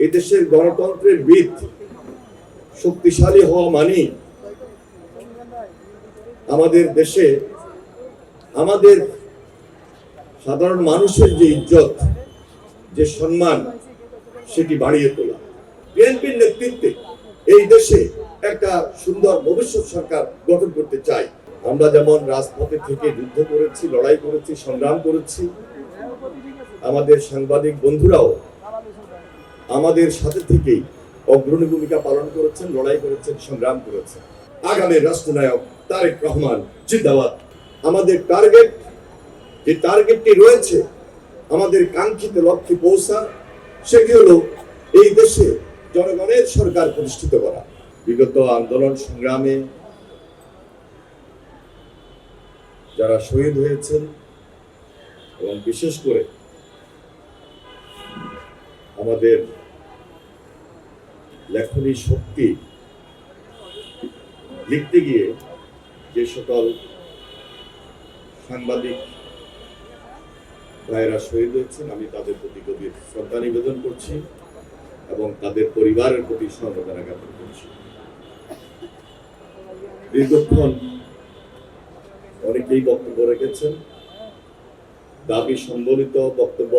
এদেশের গণতন্ত্রের ভিত শক্তিশালী হওয়া মানে আমাদের দেশে আমাদের সাধারণ মানুষের যে ইজ্জত, যে সম্মান, সেটি বাড়িয়ে তোলা। বিএনপির নেতৃত্বে এই দেশে একটা সুন্দর ভবিষ্যৎ সরকার গঠন করতে চাই। আমরা যেমন রাজপথে থেকে যুদ্ধ করেছি, লড়াই করেছি, সংগ্রাম করেছি, আমাদের সাংবাদিক বন্ধুরাও আমাদের সাথে থেকেই অগ্রণী ভূমিকা পালন করেছেন, লড়াই করেছেন, সংগ্রাম করেছেন। আগামী রাষ্ট্রনায়ক তারেক রহমান, জিন্দাবাদ। আমাদের টার্গেট যে টার্গেটটি রয়েছে, আমাদের কাঙ্ক্ষিত লক্ষ্যে পৌঁছা, সেটি হলো এই দেশে জনগণের সরকার প্রতিষ্ঠিত করা। বিগত আন্দোলন সংগ্রামে যারা শহীদ হয়েছেন এবং বিশেষ করে আমাদের লেখনী শক্তি লিখতে গিয়ে যে সকল সাংবাদিক ভাইয়েরা শহীদ হয়েছেন, আমি তাদের প্রতি গভীর শ্রদ্ধা নিবেদন করছি এবং তাদের পরিবারের প্রতি সমবেদনা জ্ঞাপন করছি। দীর্ঘক্ষণ অনেকেই বক্তব্য রেখেছেন। দাবি সম্বলিত বক্তব্য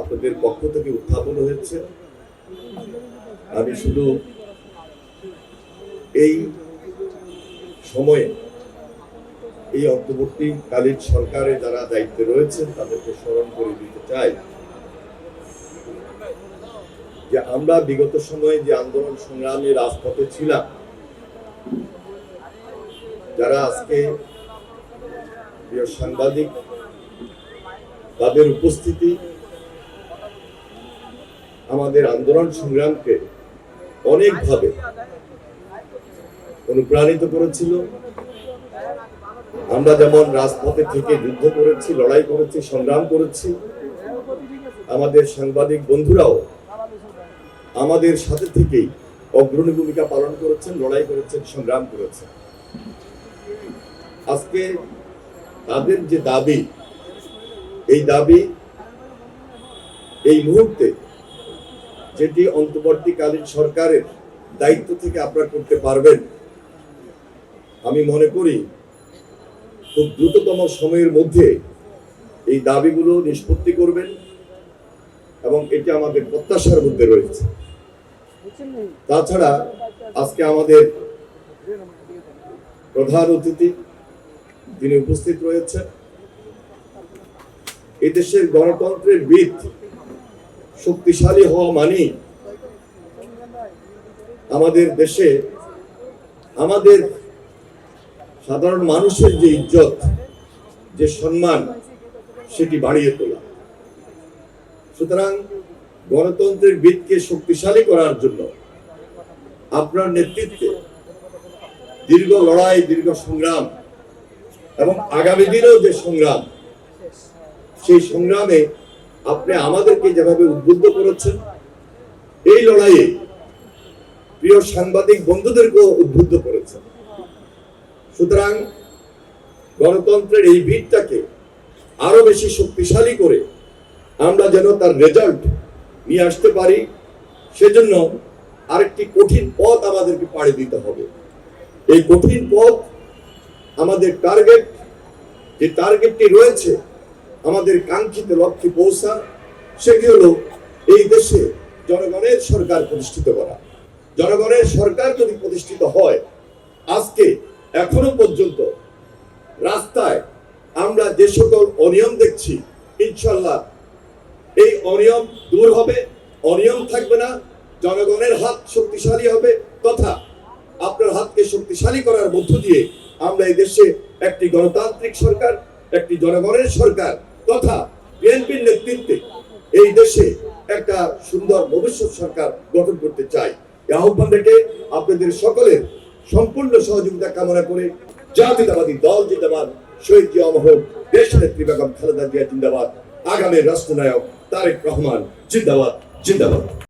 আপনাদের পক্ষ থেকে উত্থাপন হয়েছে। আমি শুধু এই সময়ে, এই অন্তর্বর্তীকালীন সরকারে যারা দায়িত্বে রয়েছেন, তাদেরকে স্মরণ করে দিতে চাই যে আমরা বিগত সময়ে যে আন্দোলন সংগ্রামে রাজপথে ছিলাম, যারা আজকে প্রিয় সাংবাদিক, তাদের উপস্থিতি আমাদের আন্দোলন সংগ্রামকে অনেকভাবে অনুপ্রাণিত করেছিল। আমরা যেমন রাজপথে থেকে যুদ্ধ করেছি, লড়াই করেছি, সংগ্রাম করেছি, আমাদের সাংবাদিক বন্ধুরাও আমাদের সাথে থেকেই অগ্রণী ভূমিকা পালন করেছেন, লড়াই করেছেন, সংগ্রাম করেছেন। আজকে তাদের যে দাবি, এই দাবি এই মুহূর্তে যেটি অন্তর্বর্তীকালীন সরকারের দায়িত্ব থেকে আপনারা করতে পারবেন। আমি মনে করি, খুব দ্রুততম সময়ের মধ্যে এই দাবিগুলো নিষ্পত্তি করবেন এবং এটি আমাদের প্রত্যাশার মধ্যে রয়েছে। তাছাড়া আজকে আমাদের প্রধান অতিথি তিনি উপস্থিত রয়েছেন, এদেশের গণতন্ত্রের ভিত শক্তিশালী হওয়া মানে আমাদের দেশে আমাদের সাধারণ মানুষের যে ইজ্জত, যে সম্মান, সেটি বাড়িয়ে তোলা। সুতরাং গণতন্ত্রের ভিতকে শক্তিশালী করার জন্য আপনার নেতৃত্বে দীর্ঘ লড়াই, দীর্ঘ সংগ্রাম এবং আগামী দিনেও যে সংগ্রাম, সেই সংগ্রামে আপনি আমাদেরকে যেভাবে উদ্বুদ্ধ করেছেন, এই লড়াইয়ে প্রিয় সাংবাদিক বন্ধুদেরকেও উদ্বুদ্ধ করেছেন। সুতরাং গণতন্ত্রের এই ভিতটাকে আরও বেশি শক্তিশালী করে আমরা যেন তার রেজাল্ট নিয়ে আসতে পারি, সেজন্য আরেকটি কঠিন পথ আমাদেরকে পাড়ি দিতে হবে। এই কঠিন পথ আমাদের টার্গেট যে টার্গেটটি রয়েছে আমাদের কাঙ্ক্ষিত লক্ষ্যে পৌঁছা, সেটি হলো এই দেশে জনগণের সরকার প্রতিষ্ঠিত করা। জনগণের সরকার যদি প্রতিষ্ঠিত হয়, আজকে, এখনও পর্যন্ত রাস্তায় আমরা যে সকল অনিয়ম দেখছি ইনশাল্লাহ এই অনিয়ম দূর হবে, অনিয়ম থাকবে না, জনগণের হাত শক্তিশালী হবে। তথা আপনার হাতকে শক্তিশালী করার মধ্য দিয়ে আমরা এই দেশে একটি গণতান্ত্রিক সরকার, একটি জনগণের সরকার তথা বিএনপির নেতৃত্বে এই দেশে একটা সুন্দর ভবিষ্যৎ সরকার গঠন করতে চাই। আহ্বান রেখে আপনাদের সকলের সম্পূর্ণ সহযোগিতা কামনা করে জাতীয়তাবাদী দল জিন্দাবাদ, শহীদ জিয়া মহক দেশ নেত্রী বেগম খালেদা জিয়া জিন্দাবাদ, আগামী রাষ্ট্রনায়ক তারেক রহমান জিন্দাবাদ জিন্দাবাদ।